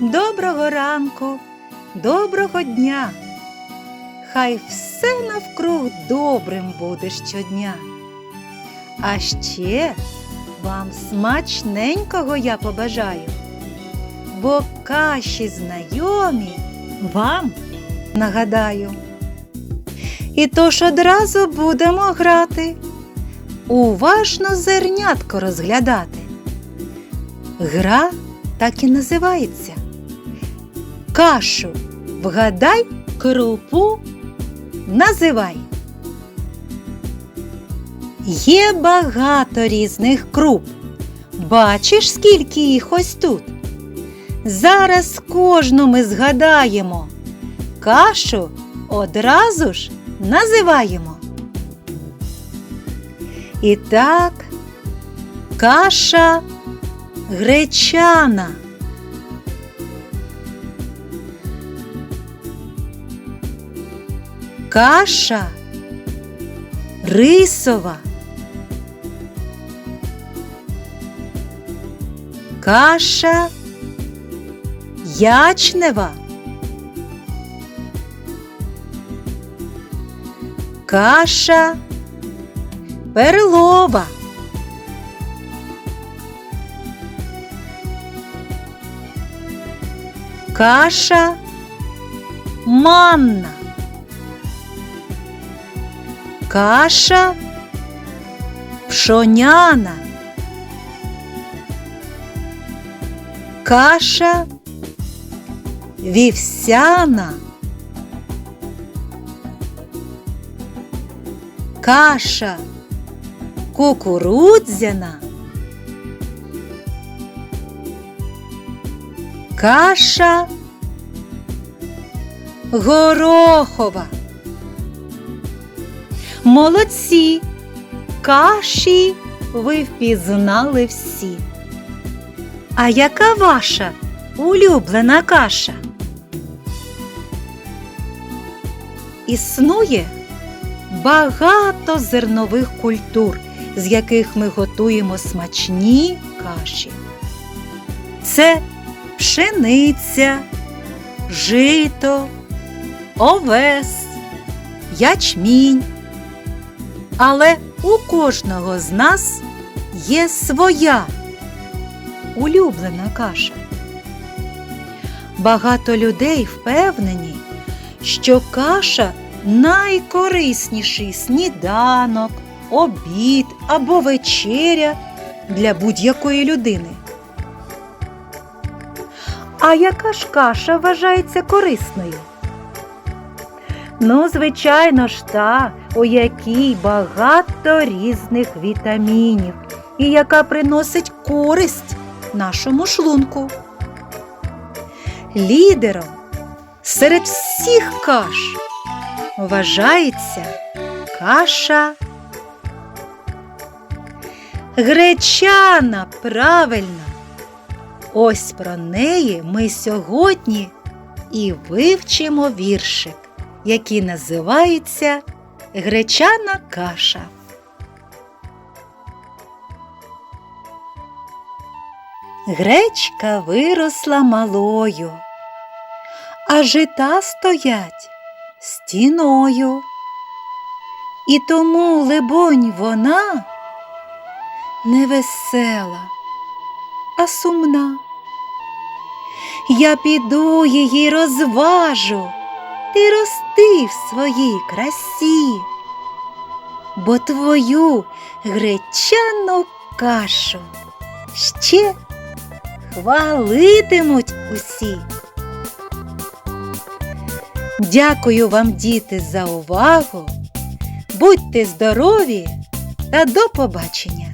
Доброго ранку, доброго дня. Хай все навкруг добрим буде щодня. А ще вам смачненького я побажаю, бо каші знайомі вам нагадаю. І тож одразу будемо грати, уважно зернятко розглядати. Гра так і називається. Кашу вгадай, крупу називай. Є багато різних круп. Бачиш, скільки їх ось тут? Зараз кожну ми згадаємо. Кашу одразу ж називаємо. І так, каша гречана. Каша рисова. Каша ячнева. Каша перлова. Каша манна. Каша пшоняна. Каша вівсяна. Каша кукурудзяна. Каша горохова. Молодці, каші ви впізнали всі. А яка ваша улюблена каша? Існує багато зернових культур, з яких ми готуємо смачні каші. Це пшениця, жито, овес, ячмінь. Але у кожного з нас є своя улюблена каша. Багато людей впевнені, що каша найкорисніший сніданок, обід або вечеря для будь-якої людини. А яка ж каша вважається корисною? Ну, звичайно ж, та, у якій багато різних вітамінів і яка приносить користь нашому шлунку. Лідером серед всіх каш вважається каша гречана правильно. Ось про неї ми сьогодні і вивчимо віршик, який називається Гречана каша. Гречка виросла малою, а жита стоять стіною. І тому, либонь, вона не весела, а сумна. Я піду її розважу, ти рости в своїй красі, бо твою гречану кашу ще хвалитимуть усі. Дякую вам, діти, за увагу. Будьте здорові та до побачення!